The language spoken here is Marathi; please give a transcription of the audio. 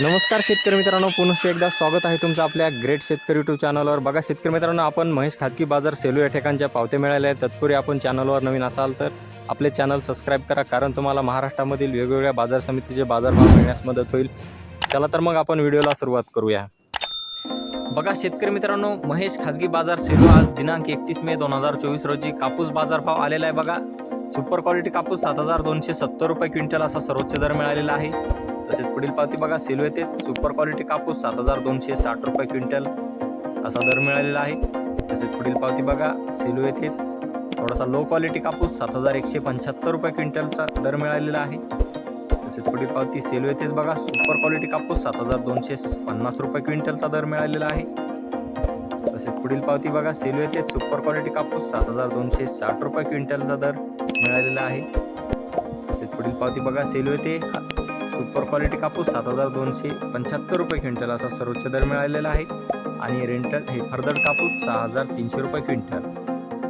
नमस्कार शेतकरी मित्रांनो पुनश्च एकदा स्वागत आहे तुमचं आपल्या ग्रेट शेतकरी यूट्यूब चॅनलवर. बघा शेतकरी मित्रांनो आपण महेश खाजगी बाजार सेलू या ठिकाणच्या पावते मिळाल्या आहेत. तत्पूर्वी आपण चॅनलवर नवीन असाल तर आपले चॅनल सबस्क्राईब करा कारण तुम्हाला महाराष्ट्रामधील वेगवेगळ्या बाजार समितीचे बाजारभाव मिळण्यास मदत होईल. चला तर मग आपण व्हिडिओला सुरुवात करूया. बघा शेतकरी मित्रांनो महेश खाजगी बाजार सेलू आज दिनांक एकतीस मे दोन हजार चोवीस रोजी कापूस बाजारभाव आलेला आहे. बघा सुपर क्वालिटी कापूस सात हजार दोनशे सत्तर रुपये क्विंटल असा सर्वोच्च दर मिळालेला आहे. तसेच पुढील पावती बघा. सेलू येथे सुपर क्वालिटी कापूस सात हजार दोनशे साठ रुपये क्विंटल असा दर मिळालेला आहे. तसेच पुढील पावती बघा. सेलू येथेच थोडासा लो क्वालिटी कापूस सात हजार एकशे पंच्याहत्तर रुपये क्विंटलचा दर मिळालेला आहे. तसेच पुढील पावती सेलू येथेच बघा. सुपर क्वालिटी कापूस सात हजार दोनशे पन्नास रुपये क्विंटलचा दर मिळालेला आहे. तसेच पुढील पावती बघा. सेलू येथे सुपर क्वालिटी कापूस सात हजार दोनशे साठ रुपये क्विंटलचा दर मिळालेला आहे. तसेच पुढील पावती बघा. सेलू येथे सुपर क्वालिटी कापूस सात हजार दोनशे पंच्याहत्तर रुपये क्विंटल असा सर्वोच्च दर मिळालेला आहे. आणि रेंटल हे फर्दर कापूस सहा हजार तीनशे रुपये क्विंटल.